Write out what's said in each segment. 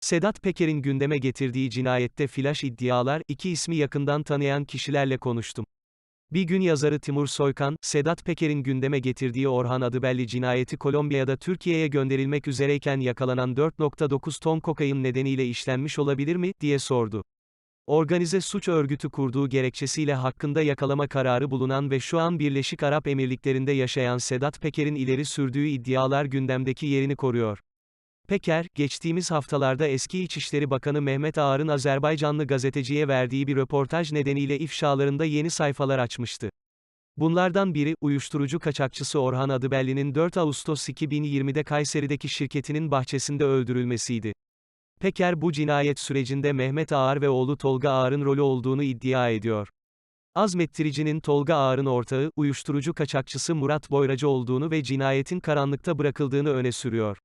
Sedat Peker'in gündeme getirdiği cinayette flash iddialar, iki ismi yakından tanıyan kişilerle konuştum. Bir gün yazarı Timur Soykan, Sedat Peker'in gündeme getirdiği Orhan Adıbelli cinayeti Kolombiya'da Türkiye'ye gönderilmek üzereyken yakalanan 4.9 ton kokain nedeniyle işlenmiş olabilir mi, diye sordu. Organize suç örgütü kurduğu gerekçesiyle hakkında yakalama kararı bulunan ve şu an Birleşik Arap Emirlikleri'nde yaşayan Sedat Peker'in ileri sürdüğü iddialar gündemdeki yerini koruyor. Peker, geçtiğimiz haftalarda eski İçişleri Bakanı Mehmet Ağar'ın Azerbaycanlı gazeteciye verdiği bir röportaj nedeniyle ifşalarında yeni sayfalar açmıştı. Bunlardan biri, uyuşturucu kaçakçısı Orhan Adıbelli'nin 4 Ağustos 2020'de Kayseri'deki şirketinin bahçesinde öldürülmesiydi. Peker bu cinayet sürecinde Mehmet Ağar ve oğlu Tolga Ağar'ın rolü olduğunu iddia ediyor. Azmettiricinin Tolga Ağar'ın ortağı, uyuşturucu kaçakçısı Murat Boyracı olduğunu ve cinayetin karanlıkta bırakıldığını öne sürüyor.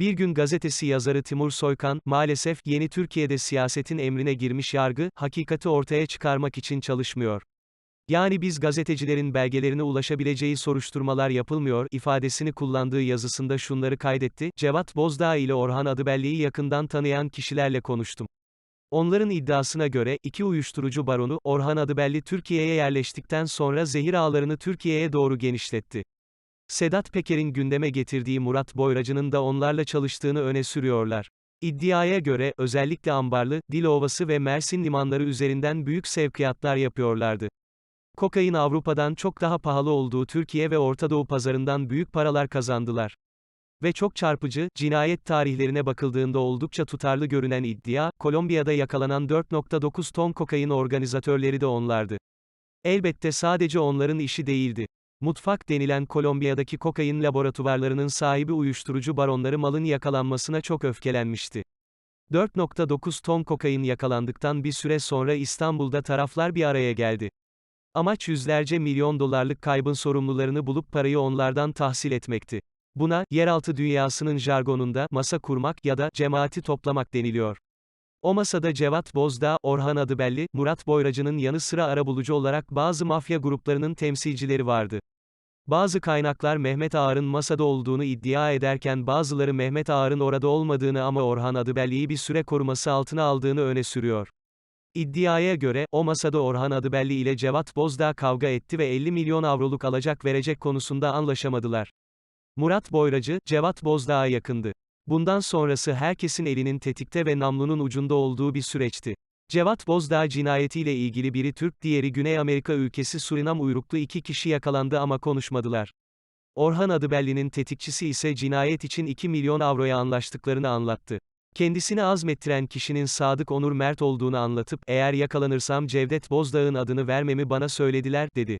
Bir gün gazetesi yazarı Timur Soykan, maalesef yeni Türkiye'de siyasetin emrine girmiş yargı, hakikati ortaya çıkarmak için çalışmıyor. Yani biz gazetecilerin belgelerine ulaşabileceği soruşturmalar yapılmıyor ifadesini kullandığı yazısında şunları kaydetti, Cevat Bozdağ ile Orhan Adıbelli'yi yakından tanıyan kişilerle konuştum. Onların iddiasına göre, iki uyuşturucu baronu, Orhan Adıbelli Türkiye'ye yerleştikten sonra zehir ağlarını Türkiye'ye doğru genişletti. Sedat Peker'in gündeme getirdiği Murat Boyracı'nın da onlarla çalıştığını öne sürüyorlar. İddiaya göre, özellikle Ambarlı, Dilovası ve Mersin limanları üzerinden büyük sevkiyatlar yapıyorlardı. Kokain Avrupa'dan çok daha pahalı olduğu Türkiye ve Orta Doğu pazarından büyük paralar kazandılar. Ve çok çarpıcı, cinayet tarihlerine bakıldığında oldukça tutarlı görünen iddia, Kolombiya'da yakalanan 4.9 ton kokain organizatörleri de onlardı. Elbette sadece onların işi değildi. Mutfak denilen Kolombiya'daki kokain laboratuvarlarının sahibi uyuşturucu baronları malın yakalanmasına çok öfkelenmişti. 4.9 ton kokain yakalandıktan bir süre sonra İstanbul'da taraflar bir araya geldi. Amaç yüzlerce milyon dolarlık kaybın sorumlularını bulup parayı onlardan tahsil etmekti. Buna, yeraltı dünyasının jargonunda, masa kurmak ya da, cemaati toplamak deniliyor. O masada Cevat Bozdağ, Orhan Adıbelli, Murat Boyracı'nın yanı sıra arabulucu olarak bazı mafya gruplarının temsilcileri vardı. Bazı kaynaklar Mehmet Ağar'ın masada olduğunu iddia ederken bazıları Mehmet Ağar'ın orada olmadığını ama Orhan Adıbelli'yi bir süre koruması altına aldığını öne sürüyor. İddiaya göre, o masada Orhan Adıbelli ile Cevat Bozdağ kavga etti ve 50 milyon avroluk alacak verecek konusunda anlaşamadılar. Murat Boyracı, Cevat Bozdağ'a yakındı. Bundan sonrası herkesin elinin tetikte ve namlunun ucunda olduğu bir süreçti. Cevat Bozdağ cinayetiyle ilgili biri Türk diğeri Güney Amerika ülkesi Surinam uyruklu iki kişi yakalandı ama konuşmadılar. Orhan Adıbelli'nin tetikçisi ise cinayet için 2 milyon avroya anlaştıklarını anlattı. Kendisini azmettiren kişinin Sadık Onur Mert olduğunu anlatıp, eğer yakalanırsam Cevdet Bozdağ'ın adını vermemi bana söylediler, dedi.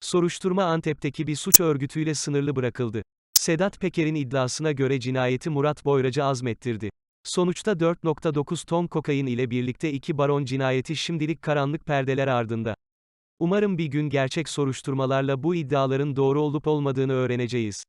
Soruşturma Antep'teki bir suç örgütüyle sınırlı bırakıldı. Sedat Peker'in iddiasına göre cinayeti Murat Boyracı azmettirdi. Sonuçta 4.9 ton kokain ile birlikte iki baron cinayeti şimdilik karanlık perdeler ardında. Umarım bir gün gerçek soruşturmalarla bu iddiaların doğru olup olmadığını öğreneceğiz.